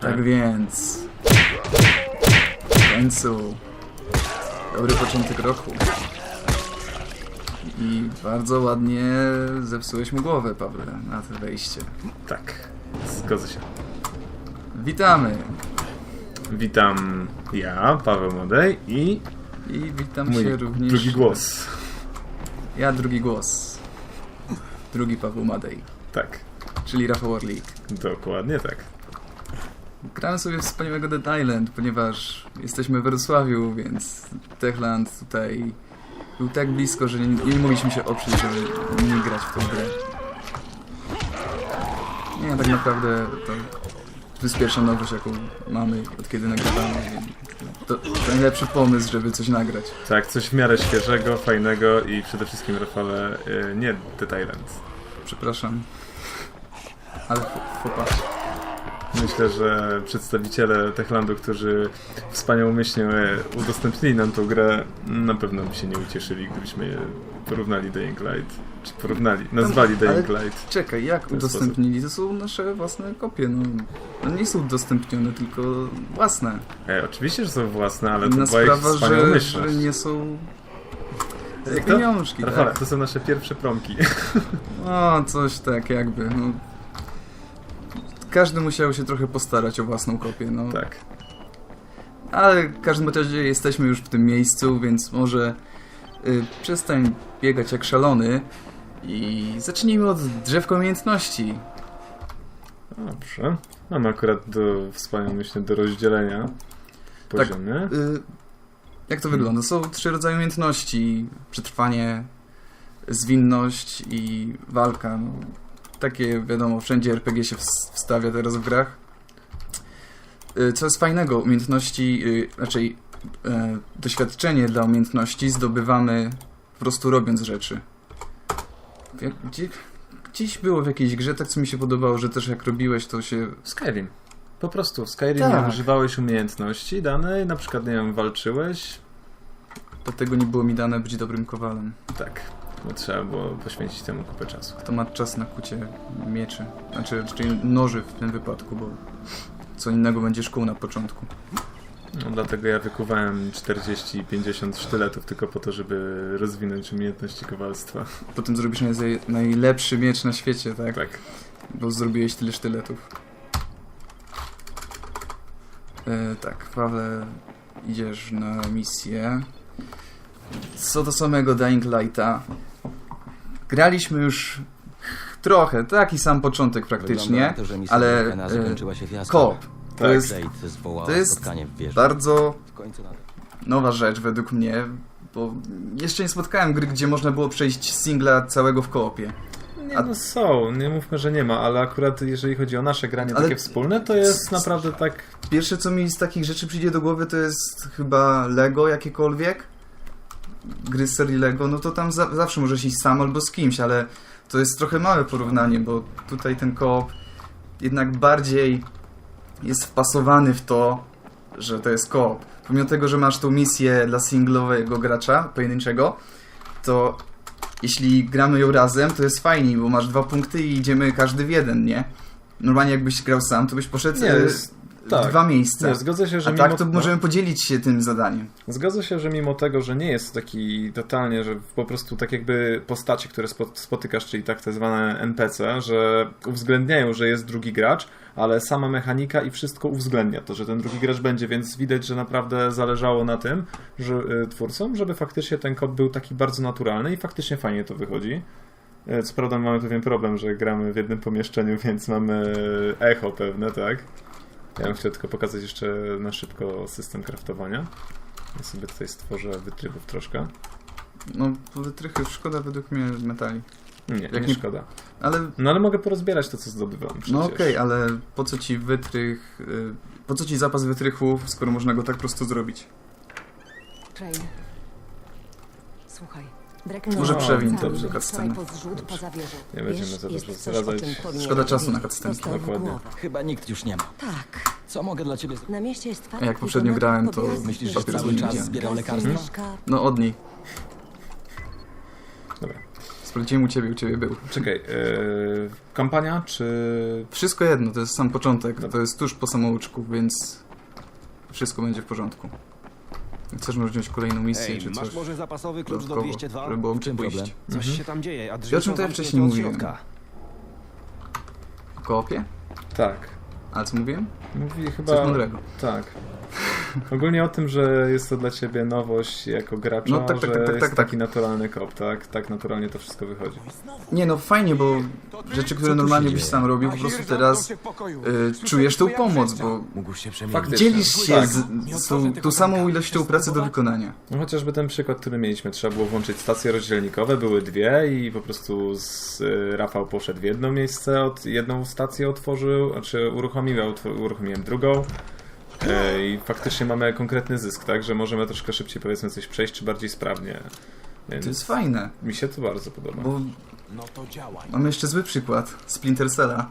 Tak więc... W końcu... Dobry początek roku. I bardzo ładnie zepsułeś mu głowę, Pawle, na to wejście. Tak, zgodzę się. Witamy! Witam ja, Paweł Modej i I witam mój się również... drugi głos. Ja drugi głos. Drugi Paweł Madej, Tak, czyli Rafał Orlik. dokładnie tak. Grałem sobie wspaniałego Dead Island, ponieważ jesteśmy w Wrocławiu, więc Techland tutaj był tak blisko, że nie, nie mogliśmy się oprzeć, żeby nie grać w tą grę. Nie, tak naprawdę to, to jest pierwsza nowość, jaką mamy od kiedy nagrywamy. To, to najlepszy pomysł, żeby coś nagrać. Tak, coś w miarę świeżego, fajnego i przede wszystkim, Rafale, y, nie Dead Island. Przepraszam. Ale fopa. Myślę, że przedstawiciele Techlandu, którzy wspaniałomyślnie udostępnili nam tą grę, na pewno by się nie ucieszyli, gdybyśmy je porównali Dying Light. Czy porównali, nazwali ale- Dying Light. Czekaj, jak udostępnili? To są nasze własne kopie, no. One nie są udostępnione, tylko własne. E, oczywiście, że są własne, ale to Inna była ich sprawa, że, że wspaniałomyślność. nie są Jak to? pieniążki, Rafale, tak? to są nasze pierwsze promki. O, coś tak jakby, no. Każdy musiał się trochę postarać o własną kopię, no. tak. Ale w każdym razie jesteśmy już w tym miejscu, więc może y, przestań biegać jak szalony i zacznijmy od drzewka umiejętności. Dobrze. Mamy akurat do wspaniałomyślnie do rozdzielenia Tak. poziomy. Y, jak to wygląda? Są trzy rodzaje umiejętności. Przetrwanie, zwinność i walka. No, takie, wiadomo, wszędzie RPG się ws- wstawia teraz w grach. Y, Co jest fajnego, umiejętności, y, raczej e, doświadczenie dla umiejętności zdobywamy po prostu robiąc rzeczy. Jak, gdzie, gdzieś było w jakiejś grze, tak co mi się podobało, że też jak robiłeś, to się Skyrim. Po prostu w Skyrim Tak. używałeś umiejętności danej, na przykład, nie wiem, walczyłeś. dlatego nie było mi dane być dobrym kowalem. Tak. Bo trzeba było poświęcić temu kupę czasu. Kto ma czas na kucie mieczy, znaczy czyli noży w tym wypadku, bo co innego będzie szkół na początku. No, dlatego ja wykuwałem 40-50 sztyletów tylko po to, żeby rozwinąć umiejętności kowalstwa. Potem zrobisz naj- najlepszy miecz na świecie, tak? Tak. Bo zrobiłeś tyle sztyletów. E, tak, Paweł, idziesz na misję. Co do samego Dying Lighta. Graliśmy już trochę, taki sam początek praktycznie. To, ale, e. Koop. To Tak. jest to jest bardzo W końcu na nowa rzecz według mnie, bo jeszcze nie spotkałem gry, gdzie można było przejść singla całego w koopie. Nie, A- no są, nie mówmy, że nie ma, ale akurat jeżeli chodzi o nasze granie Ale- takie wspólne, to jest naprawdę tak... Pierwsze co mi z takich rzeczy przyjdzie do głowy to jest chyba Lego jakiekolwiek. Gry serii Lego, no to tam za zawsze możesz iść sam albo z kimś, ale to jest trochę małe porównanie, bo tutaj ten koop jednak bardziej jest wpasowany w to, że to jest koop. Pomimo tego, że masz tą misję dla singlowego gracza, pojedynczego, to jeśli gramy ją razem, to jest fajniej, bo masz dwa punkty i idziemy każdy w jeden, nie? Normalnie jakbyś grał sam, to byś poszedł Nie, e, jest- tak. dwa miejsca. Nie, zgodzę się, że A mimo... tak to no. możemy podzielić się tym zadaniem. Zgadza się, że mimo tego, że nie jest taki totalnie, że po prostu tak jakby postacie, które spo- spotykasz, czyli tak te zwane NPC, że uwzględniają, że jest drugi gracz, ale sama mechanika i wszystko uwzględnia to, że ten drugi gracz będzie, więc widać, że naprawdę zależało na tym, że y, twórcom, żeby faktycznie ten kod był taki bardzo naturalny i faktycznie fajnie to wychodzi. Y, Co prawda mamy pewien problem, że gramy w jednym pomieszczeniu, więc mamy echo pewne, tak? Ja bym chciał tylko pokazać jeszcze na szybko system kraftowania. Ja sobie tutaj stworzę wytrychów troszkę. No, wytrychy szkoda według mnie metali. Nie, Jak nie nie- szkoda. Ale, No ale mogę porozbierać to, co zdobywam przecież. no okej, ale po co ci wytrych... y, Po co ci zapas wytrychów, skoro można go tak prosto zrobić? Crane. Słuchaj. Może przewin to poza wieżą. Nie będziemy za jest dużo zdradzać. Szkoda czasu na cutscenki. Dokładnie. Chyba nikt już nie ma. Tak. Co mogę dla ciebie zrobić? Na mieście jest fakt. A jak poprzednio grałem, to Myślisz, że papier cały czas zbierał lekarstwa? No od niej. Dobra. Sprawdziłem u ciebie, u ciebie był. Czekaj, yy, kampania czy... Wszystko jedno, to jest sam początek, to jest tuż po samouczku, więc wszystko będzie w porządku. Chcesz może wziąć kolejną misję Ej, czy masz coś może zapasowy klucz do dodatkowo, 202? żeby było gdzie czym pójść. problem? Coś Mhm. się tam dzieje, a drzwi Ja o czym są to ja zamknięte wcześniej od mówiłem? środka. Koopie? Tak. Ale co mówiłem? Mówi Coś chyba... mądrego. Tak. Ogólnie o tym, że jest to dla ciebie nowość jako gracza, No tak, tak, że tak, tak, jest tak, tak. taki naturalny kop, tak? Tak naturalnie to wszystko wychodzi. Nie no, fajnie, bo rzeczy, które normalnie byś sam robił, po prostu teraz y, czujesz tą pomoc, bo Mógł się przemienić. Faktycznie. dzielisz się Tak. z, z tą, tą samą ilością pracy do wykonania. No chociażby ten przykład, który mieliśmy. Trzeba było włączyć stacje rozdzielnikowe, były dwie i po prostu z, y, Rafał poszedł w jedno miejsce, od, jedną stację otworzył, znaczy uruchomił, ja uruchomiłem drugą. E, I faktycznie mamy konkretny zysk, tak? Że możemy troszkę szybciej powiedzmy coś przejść, czy bardziej sprawnie. Więc To jest fajne, mi się to bardzo podoba. bo No to działaj. mamy jeszcze zły przykład, Splinter Cella,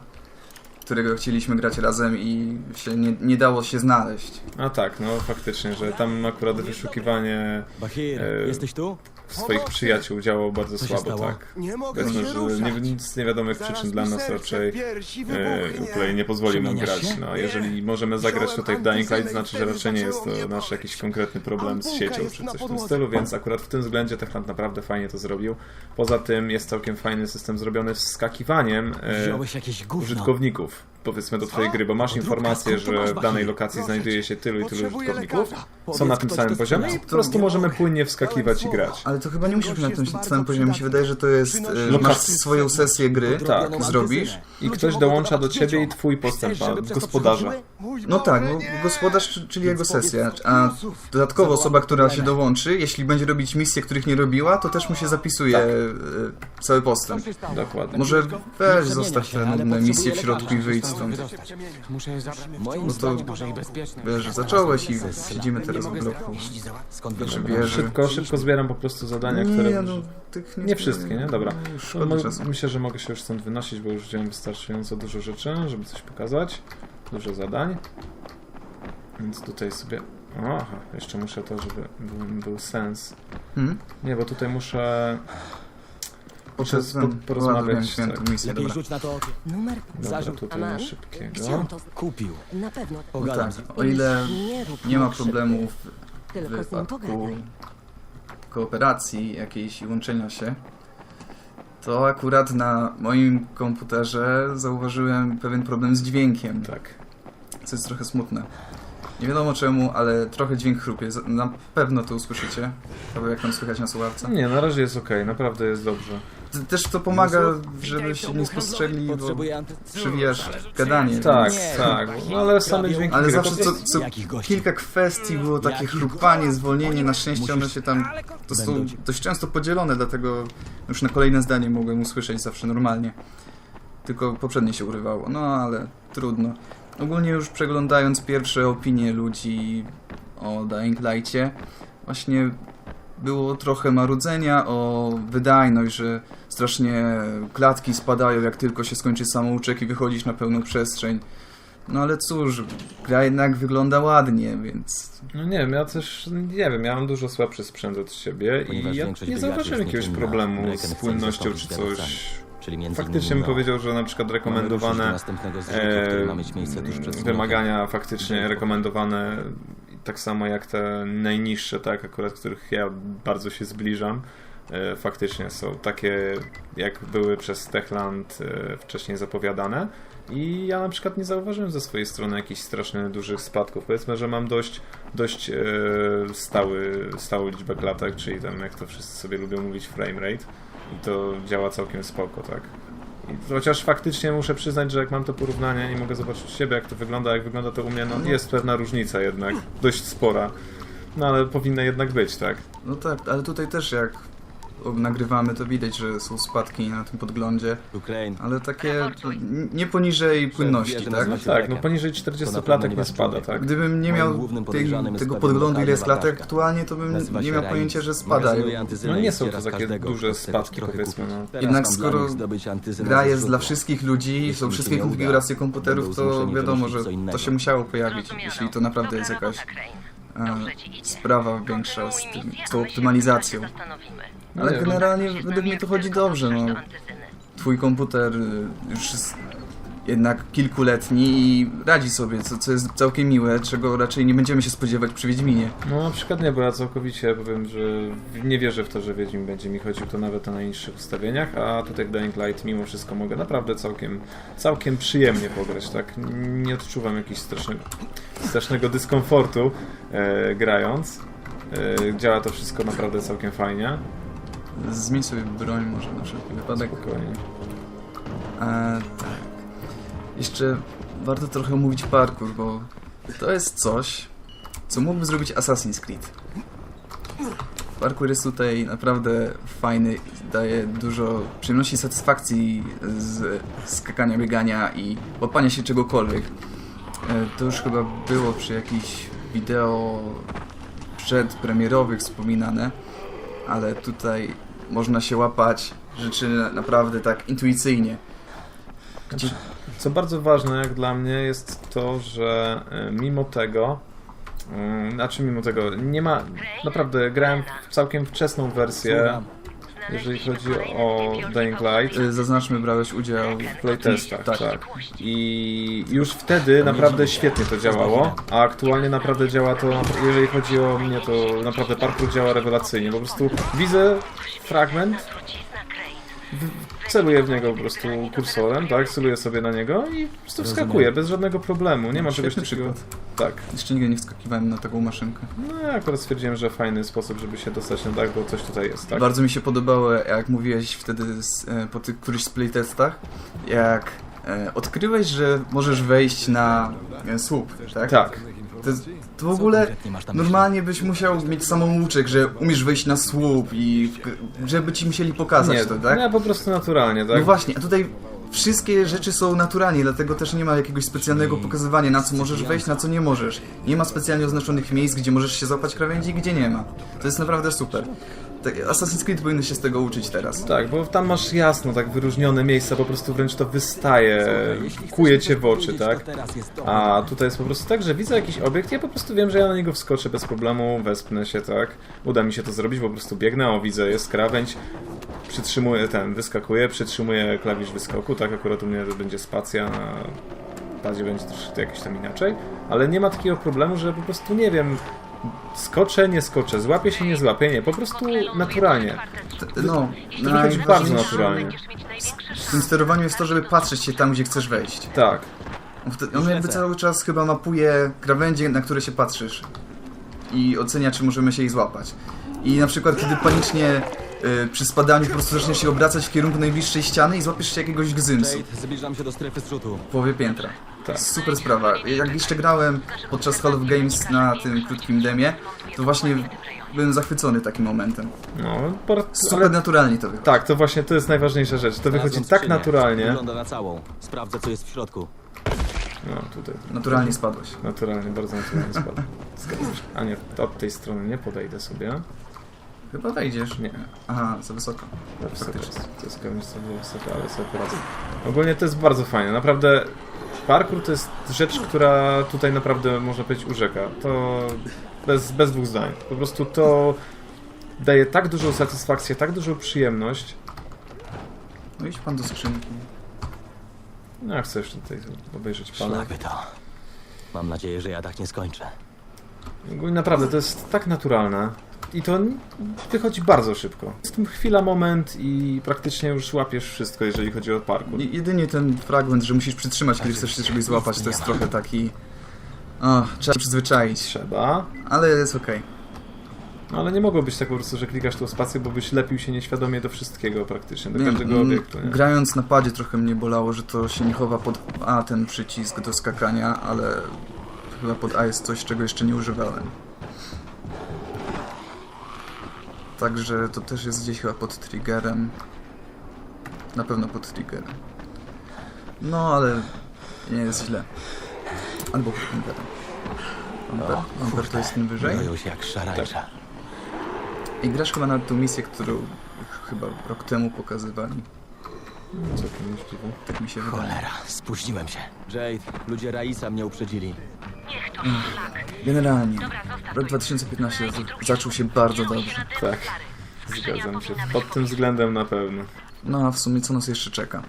którego chcieliśmy grać razem i się nie, nie dało się znaleźć. A tak, no faktycznie, że tam akurat wyszukiwanie Bahir, E, jesteś tu? Swoich przyjaciół działało bardzo się słabo, stało? tak. Nie mogę Powiedzmy, się że ruszać. nie, nic z niewiadomych przyczyn dla nas raczej e, Uplay nie pozwolił nam Przemieniasz grać. się? No, jeżeli możemy zagrać tutaj w Dying Light, znaczy, że raczej nie jest to nasz jakiś konkretny problem z siecią czy coś w tym stylu, więc akurat w tym względzie Techland naprawdę fajnie to zrobił. Poza tym jest całkiem fajny system zrobiony z wskakiwaniem e, Wziąłeś jakieś gówno. użytkowników powiedzmy do twojej gry, bo masz informację, że w danej lokacji znajduje się tylu i tylu użytkowników, są na tym samym to poziomie i po prostu możemy płynnie wskakiwać i grać. Ale to chyba nie musisz być na tym samym poziomie, mi się wydaje, że to jest, e, masz swoją sesję gry, Tak. zrobisz, I ktoś dołącza do ciebie i twój postęp ma gospodarza. No tak, bo gospodarz, czyli jego sesja, a dodatkowo osoba, która się dołączy, jeśli będzie robić misje, których nie robiła, to też mu się zapisuje Tak. e, cały postęp. Dokładnie. Może weź zostaw te nudne misje w środku i wyjdź stąd. Muszę je zabrać. Moim No to zdaniem Może i bezpieczne. wiesz, zacząłeś i siedzimy teraz w bloku. Skąd wiesz. Szybko, szybko zbieram po prostu zadania, Nie, które... no, tych Nie wszystkie, nie? Dobra. No, myślę, że mogę się już stąd wynosić, bo już wziąłem wystarczająco dużo rzeczy, żeby coś pokazać. Dużo zadań. Więc tutaj sobie... Aha, jeszcze muszę to, żeby był, był sens. Hmm? Nie, bo tutaj muszę... Podczas po- porozmawiać, tak. misję, Lepiej dobra. rzuć na to okiem. Numer Dobra, tutaj na szybkiego. Kupił. na pewno? No tak, o ile Nie, nie ma krzywdy. problemów w wypadku. Kooperacji jakiejś i łączenia się, to akurat na moim komputerze zauważyłem pewien problem z dźwiękiem, Tak. co jest trochę smutne. Nie wiadomo czemu, ale trochę dźwięk chrupie. Na pewno to usłyszycie. Albo jak tam słychać na słuchawce. Nie, na razie jest ok, naprawdę jest dobrze. Też to pomaga, żebyście nie spostrzegli, bo przewijasz gadanie. Tak, Nie, tak, no ale same dźwięki Ale gry zawsze po co, prostu- co kilka kwestii było takie chrupanie, zwolnienie, na szczęście one się tam to są dość często podzielone, dlatego już na kolejne zdanie mogłem usłyszeć zawsze normalnie. Tylko poprzednie się urywało, no ale trudno. Ogólnie już przeglądając pierwsze opinie ludzi o Dying Light'cie, właśnie było trochę marudzenia o wydajność, że strasznie klatki spadają jak tylko się skończy samouczek i wychodzisz na pełną przestrzeń. No ale cóż, gra jednak wygląda ładnie, więc No nie wiem, ja też, nie wiem, ja mam dużo słabszy sprzęt od siebie Ponieważ i ja nie zauważyłem jakiegoś problemu z płynnością czy coś. Czyli między Faktycznie bym innymi powiedział, że na przykład rekomendowane następnego zrzutu, e, który ma mieć miejsce tuż przed wymagania faktycznie rekomendowane tak samo jak te najniższe, tak, akurat których ja bardzo się zbliżam. E, Faktycznie są takie, jak były przez Techland e, wcześniej zapowiadane. I ja na przykład nie zauważyłem ze swojej strony jakichś strasznie dużych spadków. Powiedzmy, że mam dość, dość e, stały, stałą liczbę klatek, czyli tam jak to wszyscy sobie lubią mówić frame rate. I to działa całkiem spoko, tak. I Chociaż faktycznie muszę przyznać, że jak mam to porównanie i mogę zobaczyć u siebie, jak to wygląda, jak wygląda to u mnie, no jest pewna różnica jednak, dość spora. No ale powinna jednak być, tak? no tak, ale tutaj też jak nagrywamy, to widać, że są spadki na tym podglądzie, Ukraine. ale takie nie poniżej płynności, tak? nazywa No tak, no poniżej To 40 na pewno klatek nie spada, tak? Gdybym nie miał tej, tego podglądu, ile jest wadaczka. aktualnie, to bym nie miał pojęcia, że antyzynę No nie są to takie duże spadki, powiedzmy, no. Jednak skoro Gra jest dla wszystkich ludzi, są wszystkie konfiguracje komputerów, to wiadomo, że to się musiało pojawić, jeśli to naprawdę jest jakaś e, sprawa większa z, tym, z tą optymalizacją. Ale Nie, generalnie według mnie to chodzi dobrze, no. Twój komputer już jest jednak kilkuletni i radzi sobie, co, co jest całkiem miłe, czego raczej nie będziemy się spodziewać przy Wiedźminie. No na przykład nie, bo ja całkowicie powiem, że nie wierzę w to, że Wiedźmin będzie mi chodził to nawet na najniższych ustawieniach, a tutaj w Dying Light mimo wszystko mogę naprawdę całkiem, całkiem przyjemnie pograć, tak? Nie odczuwam jakiegoś strasznego, strasznego dyskomfortu e, grając. E, działa to wszystko naprawdę całkiem fajnie. Zmień sobie broń może na wszelki wypadek. Spokojnie. E, tak. Jeszcze warto trochę omówić parkour, bo to jest coś, co mógłby zrobić Assassin's Creed. Parkour jest tutaj naprawdę fajny, daje dużo przyjemności i satysfakcji z skakania, biegania i łapania się czegokolwiek. E, To już chyba było przy jakichś wideo przedpremierowych wspominane, ale tutaj można się łapać rzeczy naprawdę tak intuicyjnie. Znaczy, Co bardzo ważne jak dla mnie jest to, że e, mimo tego, mm, znaczy mimo tego, nie ma, naprawdę grałem w całkiem wczesną wersję, Słucham. Jeżeli chodzi o Dying Light. Y, Zaznaczmy, brałeś udział W playtestach, Tak. tak. I już wtedy naprawdę świetnie to działało, a aktualnie naprawdę działa to, jeżeli chodzi o mnie, to naprawdę parkour działa rewelacyjnie. Po prostu widzę fragment, celuję w niego po prostu kursorem, tak, celuję sobie na niego i po prostu wskakuję bez żadnego problemu. Nie ma czegoś Świetny takiego. przykład. Tak. Jeszcze nigdy nie wskakiwałem na taką maszynkę. No ja akurat stwierdziłem, że fajny sposób, żeby się dostać na dach, bo coś tutaj jest, tak? Bardzo mi się podobało, jak mówiłeś wtedy z, e, po tych którychś z playtestach, jak e, odkryłeś, że możesz wejść na e, słup, tak? Tak. To, to w ogóle normalnie byś musiał mieć samouczek, że umiesz wejść na słup i w, żeby ci musieli pokazać Nie, to, tak? nie, po prostu naturalnie, tak? No właśnie, a tutaj wszystkie rzeczy są naturalnie, dlatego też nie ma jakiegoś specjalnego pokazywania, na co możesz wejść, na co nie możesz. Nie ma specjalnie oznaczonych miejsc, gdzie możesz się złapać krawędzi, gdzie nie ma. To jest naprawdę super. Tak, Assassin's Creed powinny się z tego uczyć teraz. Tak, bo tam masz jasno tak wyróżnione miejsca, po prostu wręcz to wystaje, kuje cię w oczy, tak? A tutaj jest po prostu tak, że widzę jakiś obiekt, ja po prostu wiem, że ja na niego wskoczę bez problemu, wespnę się, tak? Uda mi się to zrobić, po prostu biegnę, o widzę, jest krawędź, przytrzymuję ten, wyskakuję, przytrzymuję klawisz wyskoku, tak? Akurat u mnie to będzie spacja, na padzie będzie troszkę jakieś tam inaczej, ale nie ma takiego problemu, że po prostu nie wiem, skoczę, nie skoczę, złapię się, nie złapię, nie, po prostu naturalnie. T- No, wychodzi bardzo najważniejsze naturalnie. w tym sterowaniu jest to, żeby patrzeć się tam, gdzie chcesz wejść. Tak. Wtedy- On jakby cały czas chyba mapuje krawędzie, na które się patrzysz i ocenia, czy możemy się ich złapać. I na przykład, kiedy panicznie y, przy spadaniu po prostu zaczniesz się obracać w kierunku najbliższej ściany i złapiesz się jakiegoś gzymsu Jade, zbliżam się do strefy zrzutu. w połowie piętra. Tak. Super sprawa. Jak jeszcze grałem podczas Hall of Games na tym krótkim demie, to właśnie byłem zachwycony takim momentem. No, por- Super ale naturalnie to wychodzi. tak, to właśnie to jest najważniejsza rzecz. To wychodzi Znalazłem tak skrzynię. naturalnie. Wygląda na całą. Sprawdzę, co jest w środku. No, tutaj. Naturalnie spadłeś. Naturalnie, bardzo naturalnie spadł. Zgadza się. A nie, od tej strony nie podejdę sobie. Chyba wejdziesz. Nie. Aha, za wysoko. To wysoko jest. To jest koniec sobie wysoko, ale sobie poradzę. Ogólnie to jest bardzo fajne. Naprawdę parkour to jest rzecz, która tutaj naprawdę można powiedzieć urzeka. To bez, bez dwóch zdań. Po prostu to daje tak dużą satysfakcję, tak dużą przyjemność. No idź pan do skrzynki. No, ja chcę jeszcze tutaj obejrzeć pana. Szlak by to. Mam nadzieję, że ja tak nie skończę. Ogólnie Naprawdę, to jest tak naturalne. I to wychodzi bardzo szybko. Jest tym chwila, moment i praktycznie już łapiesz wszystko, jeżeli chodzi o parkour. Je- Jedynie ten fragment, że musisz przytrzymać, kiedy chcesz się czegoś złapać, to jest trochę taki... O, trzeba się przyzwyczaić, Trzeba, ale jest okej. no ale nie mogło być tak po prostu, że klikasz tą spację, bo byś lepił się nieświadomie do wszystkiego praktycznie, do Wiem, każdego mm, obiektu. Nie? Grając na padzie trochę mnie bolało, że to się nie chowa pod A ten przycisk do skakania, ale chyba pod A jest coś, czego jeszcze nie używałem. Także to też jest gdzieś chyba pod triggerem. Na pewno pod triggerem. No, ale nie jest źle. Albo pod. Bumper, bumper to jest ten wyżej. Boją się jak szarańcza. I grasz chyba na tą misję, którą chyba rok temu pokazywali. Całkiem możliwe. Tak mi się wydaje. Cholera, spóźniłem się. Jade, ludzie Raisa mnie uprzedzili. Generalnie, Rok 2015 z- zaczął się bardzo dobrze. Tak, zgadzam się. Pod tym względem na pewno. No a w sumie co nas jeszcze czeka?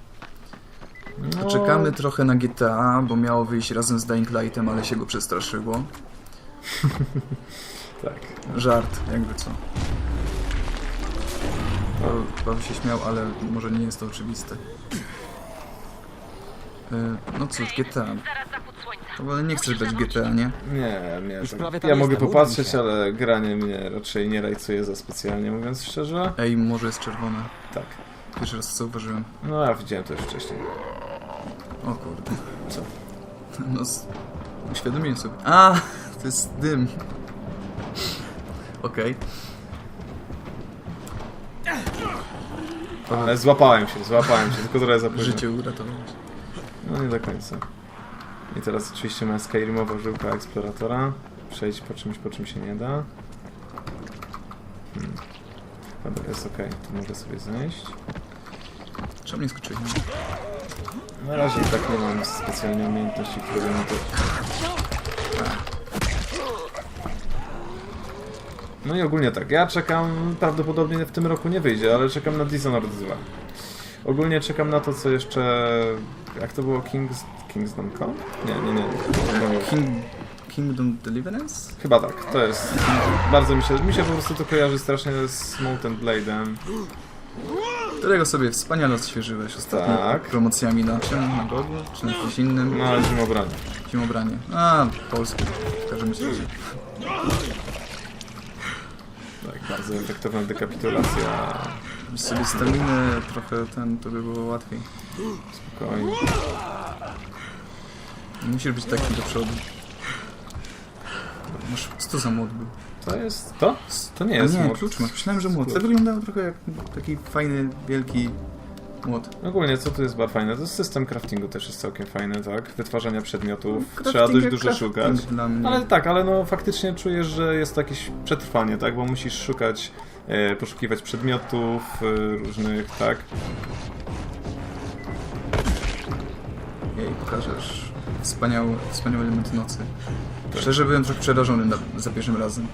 No, Czekamy trochę na GTA, bo miało wyjść razem z Dying Lightem, ale się go przestraszyło. Tak. Żart, jakby co. Paweł- Paweł się śmiał, ale może nie jest to oczywiste. E, No cóż, GTA. Ale nie chcesz grać GTA, nie? Nie, nie. Już Tak. prawie tam Ja mogę jestem, popatrzeć, się. ale granie mnie raczej nie rajcuje za specjalnie, mówiąc szczerze. Ej, morze jest czerwone. Tak. Pierwszy raz to zauważyłem. No ja widziałem to już wcześniej. O kurde. Co? No, s- uświadomiłem sobie. A, to jest dym. Okej. Ale złapałem się, złapałem się, tylko trochę za późno. Życie uratowałeś. No nie do końca. I teraz oczywiście moja Skyrimowa żyłka eksploratora. Przejść po czymś, po czym się nie da. Hmm. Dobra, jest ok, to mogę sobie zejść. Czemu nie skoczyłem? Na razie i tak nie mam specjalnie umiejętności, które by mi to... No i ogólnie tak, ja czekam, prawdopodobnie w tym roku nie wyjdzie, ale czekam na Dishonored 2. Ogólnie czekam na to, co jeszcze... Jak to było? Kings... Kingsdom Come? Nie, nie, nie. King... Kingdom Deliverance? Chyba tak, to jest... Bardzo mi się... Mi się po prostu to kojarzy strasznie z Molten Blade'em. Którego sobie wspaniale odświeżyłeś ostatnio Tak. promocjami na czym? Na Gogu? Czy na jakimś innym? No ale zimobranie. Zimobranie. A, polskie. W każdym razie. Tak, bardzo efektowna dekapitulacja. Sobie staminę trochę ten, to by było łatwiej. Spokojnie. Nie musisz być taki do przodu. Masz, co to za młot był? To jest... To? To nie A jest nie, młot. klucz masz. Myślałem, że młot. To Klucz. wyglądało trochę jak taki fajny, wielki młot. Ogólnie, co tu jest bardzo fajne? To system craftingu też jest całkiem fajny, tak? Wytwarzania przedmiotów. Trzeba Crafting dość jak dużo szukać. Ale tak, ale no faktycznie czujesz, że jest to jakieś przetrwanie, tak? Bo musisz szukać, e, poszukiwać przedmiotów e, różnych, tak? Jej, pokażesz wspaniały, wspaniały element nocy. Szczerze byłem trochę przerażony na, za pierwszym razem.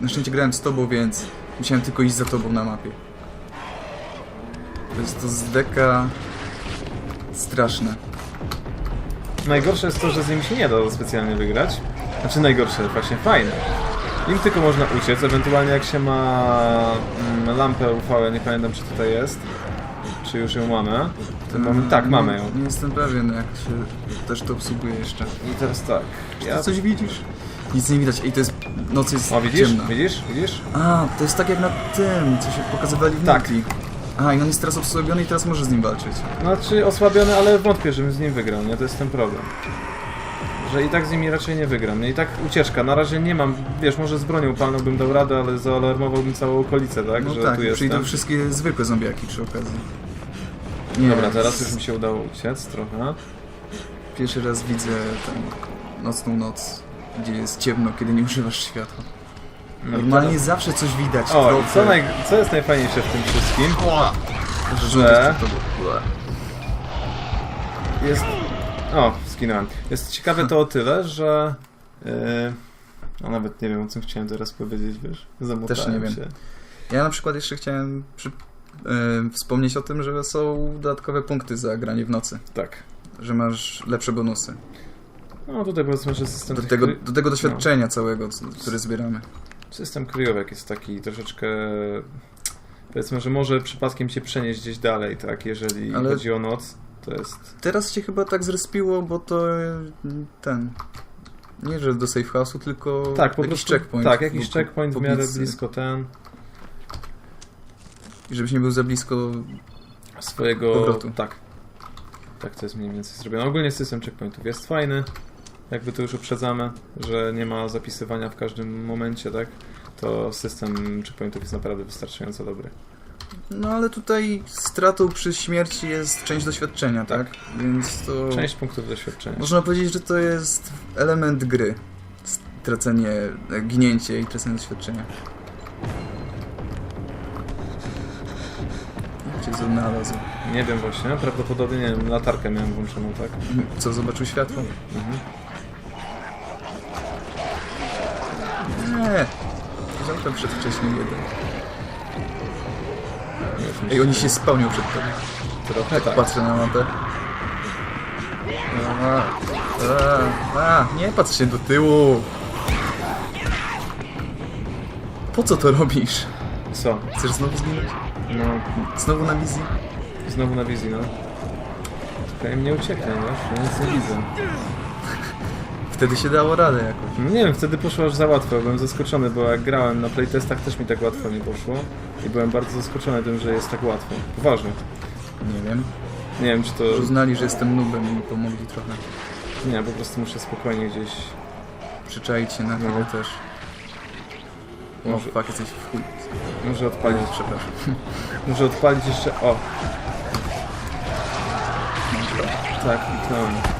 Na szczęście grałem z tobą, więc musiałem tylko iść za tobą na mapie. Jest to z deka straszne. Najgorsze jest to, że z nimi się nie da specjalnie wygrać. Znaczy najgorsze, właśnie fajne. Im tylko można uciec, ewentualnie jak się ma mm, lampę UV, nie pamiętam czy tutaj jest. Czy już ją mamy? To mamy tak, mamy ją. Nie, jestem pewien, jak się też to obsługuje jeszcze. I teraz tak. Czy ty coś widzisz? Nic nie widać. Ej, to jest... Noc jest O, widzisz? ciemna. Widzisz? Widzisz? A, to jest tak jak na tym, co się pokazywali w Tak. A, i on jest teraz osłabiony i teraz możesz z nim walczyć. Znaczy osłabiony, ale wątpię, żebym z nim wygrał, nie? To jest ten problem. Że i tak z nimi raczej nie wygram. Nie? I tak ucieczka. Na razie nie mam, wiesz, może z bronią palną bym dał radę, ale zaalarmowałbym całą okolicę, tak? No że tak, tu przyjdą jestem. wszystkie zwykłe zombiaki przy okazji. Dobra, teraz już mi się udało uciec trochę. Pierwszy raz widzę tę nocną noc, gdzie jest ciemno, kiedy nie używasz światła. No Normalnie teraz- zawsze coś widać. O, trochę. co, naj... co jest najfajniejsze w tym wszystkim? Że... że- Jest... O, skinąłem. Jest ciekawe to o tyle, że... Yy... A nawet nie wiem, o czym chciałem teraz powiedzieć, wiesz? Zamotałem Też nie wiem. się. Ja na przykład jeszcze chciałem przy... e, wspomnieć o tym, że są dodatkowe punkty za granie w nocy. Tak. Że masz lepsze bonusy. No tutaj powiedzmy, że system... Do tego, do tego doświadczenia całego, co- które zbieramy. System kryjówek jest taki troszeczkę... Powiedzmy, że może przypadkiem cię przenieść gdzieś dalej, tak? Jeżeli Ale- chodzi o noc, to jest... Teraz się chyba tak zrespiło, bo to e, ten... Nie, że do safe house'u, tylko Tak, po jakiś prostu... checkpoint. Tak, jakiś w- checkpoint w po miarę blizzy. blisko ten... I żebyś nie był za blisko swojego... Powrotu. Tak. Tak to jest mniej więcej zrobione. Ogólnie system checkpointów jest fajny. Jakby to już uprzedzamy, że nie ma zapisywania w każdym momencie, tak? To system checkpointów jest naprawdę wystarczająco dobry. No ale tutaj stratą przy śmierci jest część doświadczenia, tak? Więc to... Część punktów doświadczenia. Można powiedzieć, że to jest element gry. Tracenie, ginięcie i tracenie doświadczenia. Cię znalazł? Nie wiem właśnie, prawdopodobnie nie wiem, latarkę miałem włączoną, tak? Co, zobaczył światło? Mhm. Nie! Zamknął przedwcześnie jeden. Ej, oni się spełnią przed tobą. Trochę tak. Patrzę na mapę. A, a, a, nie patrz się do tyłu! Po co to robisz? Co? Chcesz znowu zginąć? No, Znowu na wizji? znowu na wizji, no. Tylko im nie ucieknie, wiesz? Ja nic nie widzę. Wtedy się dało radę jakoś. No nie wiem, wtedy poszło aż za łatwo, byłem zaskoczony, bo jak grałem na playtestach też mi tak łatwo nie poszło. I byłem bardzo zaskoczony tym, że jest tak łatwo. Poważnie. Nie wiem. Nie wiem, czy to... Uznali, że jestem nubem i mi pomogli trochę. Nie, po prostu muszę spokojnie gdzieś... Przyczaić się na chwilę No. też. O, Może- fuck, jesteś w chuj. Muszę odpalić, Przepraszam. muszę odpalić jeszcze... O! Tak, kliknąłem.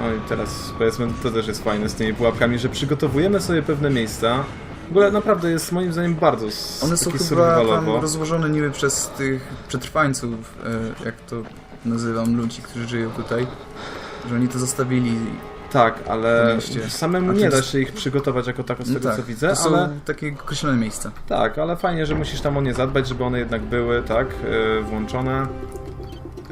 No i teraz powiedzmy, to też jest fajne z tymi pułapkami, że przygotowujemy sobie pewne miejsca. W ogóle naprawdę jest moim zdaniem bardzo One są chyba tam rozłożone niby przez tych przetrwańców, e, jak to nazywam, ludzi, którzy żyją tutaj. Że oni to zostawili. Tak, ale samemu nie da się ich przygotować jako tako z No tego tak, co widzę, to są ale takie określone miejsca. tak, ale fajnie, że musisz tam o nie zadbać, żeby one jednak były, tak, e, włączone.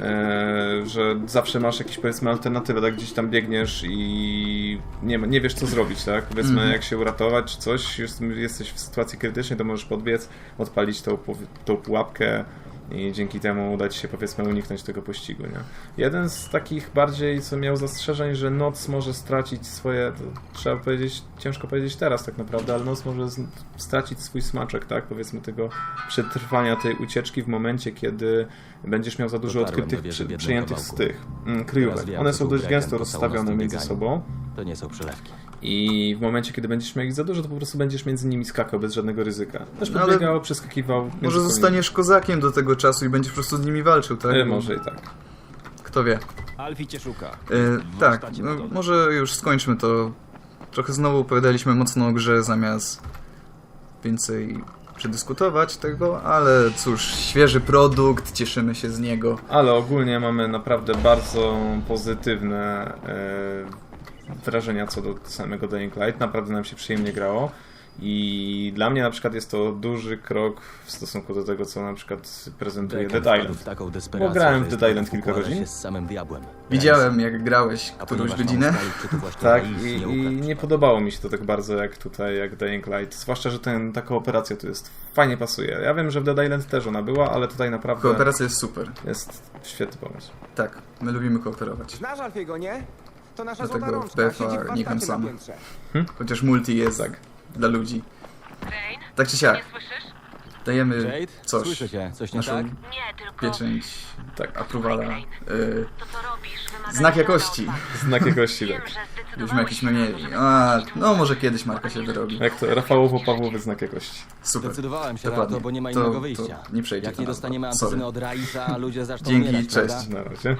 E, że zawsze masz jakieś powiedzmy alternatywę, tak gdzieś tam biegniesz i nie, nie wiesz co zrobić, tak? Powiedzmy Mhm. jak się uratować czy coś, jest, jesteś w sytuacji krytycznej, to możesz podbiec, odpalić tą, tą pułapkę i dzięki temu uda ci się powiedzmy uniknąć tego pościgu, nie? Jeden z takich bardziej, co miał zastrzeżeń, że noc może stracić swoje, trzeba powiedzieć, ciężko powiedzieć teraz tak naprawdę, ale noc może stracić swój smaczek, tak? Powiedzmy tego przetrwania tej ucieczki w momencie, kiedy będziesz miał za dużo Dotarłem odkrytych, przy, przyjętych z tych mm, kryjówek. One są dość gęsto rozstawione między sobą To nie są przelewki. I w momencie, kiedy będziesz miał ich za dużo, to po prostu będziesz między nimi skakał bez żadnego ryzyka. Też No ale podbiegał, przeskakiwał. między Może zostaniesz kozakiem do tego czasu i będziesz po prostu z nimi walczył, tak? E, może i tak. Kto wie. Alfie cię szuka. E, tak, no, może już skończmy to. Trochę znowu opowiadaliśmy mocno o grze zamiast więcej przedyskutować tego, ale cóż, świeży produkt, cieszymy się z niego. Ale ogólnie mamy naprawdę bardzo pozytywne e, wrażenia co do samego Dying Light. Naprawdę nam się przyjemnie grało. I dla mnie na przykład jest to duży krok w stosunku do tego, co na przykład prezentuje Dead Island. Bo grałem w Dead Island kilka godzin. się z samym diabłem. Widziałem, jak grałeś którąś godzinę. Tak, i, nie i nie podobało mi się to tak bardzo jak tutaj, jak Dying Light. Zwłaszcza, że ten, ta kooperacja tu jest fajnie pasuje. Ja wiem, że w Dead Island też ona była, ale tutaj naprawdę Kooperacja jest super. jest świetny pomysł. Tak, my lubimy kooperować. Znasz Alfiego, nie? To nasza Dlatego złota rączka. W nie warsztacie sam. piętrze. Chociaż multi jest Tak. dla ludzi. Rain, Tak czy siak, słyszysz? dajemy Jade? coś, Słyszę cię. Coś nie naszą tak? Nie, tylko pieczęć, Tak, apruwala, y, to, co robisz, wymaga znak wiele jakości. Znak jakości, Wiem, tak. że Byśmy zdecydowałeś się to, mieli. A, no może kiedyś marka się wyrobi. Jak to Rafałowo-Pawłowy znak jakości. Super. Zdecydowałem się na Dokładnie. to, bo nie ma To- innego to wyjścia. nie przejdzie Jak nie dostaniemy sorry. antyzyny od Raisa, ludzie zaczną Dzięki, umierać, cześć. prawda? Na razie.